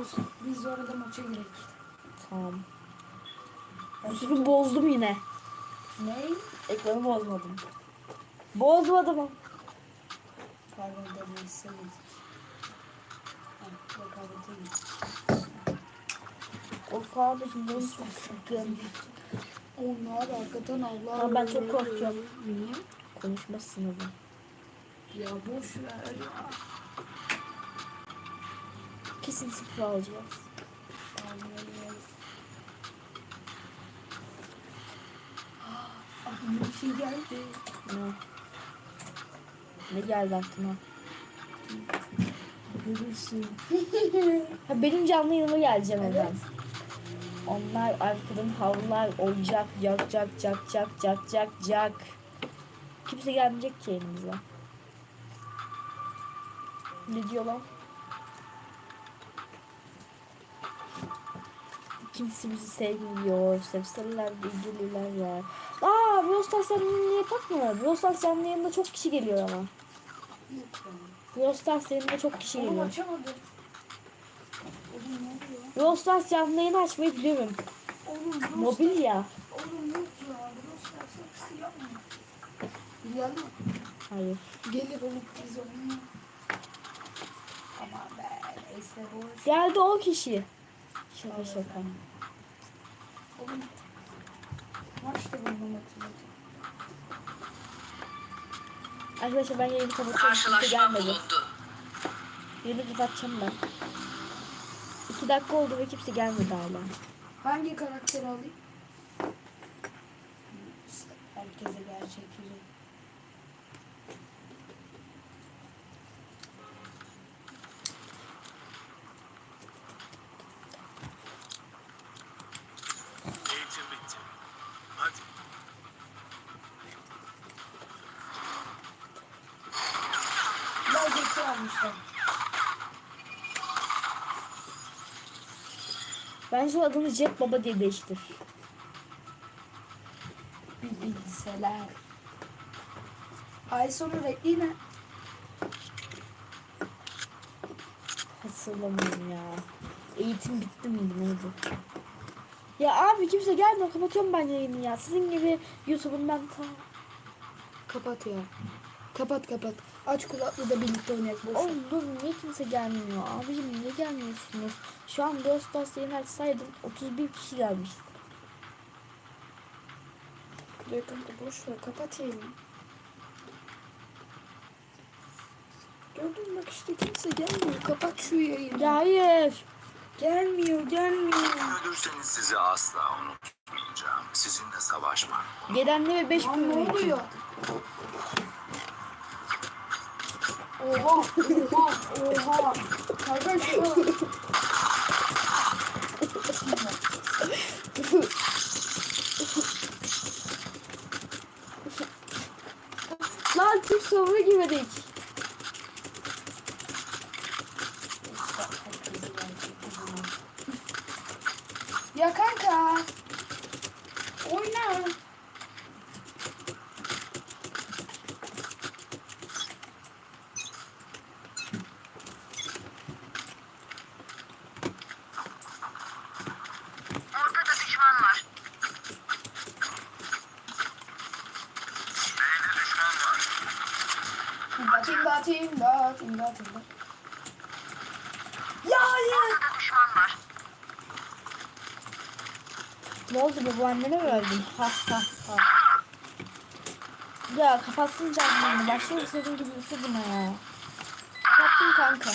Olsun. Biz orada maça girek. Tamam. Yusuf'u bozdum yine. Ne? Ekranı bozmadım. Bozmadım. Pardon rekabete gittik. Of abi şimdi benim çok sıkın. Onlar hakikaten Allah. Ama ben çok korkuyorum. Niye? Konuşma sınavı. Ya boş ver ya. Kesin sıfır alacağız. Aklıma bir şey geldi. Ne? Ne geldi aklına? Görürsün. Ha benim canlı yanıma geleceğim Evet. oradan. Onlar arkadan havlar olacak, cak cak cak cak cak cak cak. Kimse gelmeyecek ki elimize. Ne diyor lan? Kimse bizi sevmiyor. Sevseler de ilgililer ya. Aa, Brawl Stars canlı yayını yapak mı? Brawl Stars canlı yayında çok kişi geliyor ama. Stars yayında çok kişi. Oğlum geliyor. açamadım. Stars canlı yayını açmayı biliyorum. Oğlum Mobil ya. Oğlum yok ya. Musun? Hayır. Gelir olup biz onu. Aman be. Neyse boş. Geldi o kişi. Şaka şaka. Oğlum. Arkadaşlar ben yayını kapatıyorum. Kimse Karşılaşma gelmedi. bulundu. Yayını kapatacağım ben. İki dakika oldu ve kimse gelmedi hala. Hangi karakteri alayım? Herkese gerçek yüzü. Eğitim bitti. Hadi. Almışlar. Bence adını Jet Baba diye değiştir. Bilseler. Ay sonu renkli ne? Hatırlamıyorum ya. Eğitim bitti miydi neydi? Ya abi kimse gelmiyor. Kapatıyorum ben yayını ya. Sizin gibi YouTube'un ben ta... Kapat ya. Kapat kapat. Aç kulaklığı da birlikte oynayak boş. Oğlum dur niye kimse gelmiyor? Abicim niye gelmiyorsunuz? Şu an Stars yayını açsaydım 31 kişi gelmişti. Dur kanka boş ver kapat yayını. Gördün mü bak işte kimse gelmiyor. Kapat şu yayını. Ya hayır. Gelmiyor gelmiyor. Ölürseniz sizi asla unutmayacağım. Sizinle savaşmak. Gelenli ve 5 Lan ne bin oluyor? Oha, oha, oha. Kanka şu. Lan Türk savunu girmedik. Ya kanka. Oyna. İmdat, imdat, imdat, imdat. Ya hayır. Ne oldu bu annene mi öldün? Ha ha ha. Ya kapattın canlı Başlayalım senin gibi YouTube'una ya. Kapattım kanka.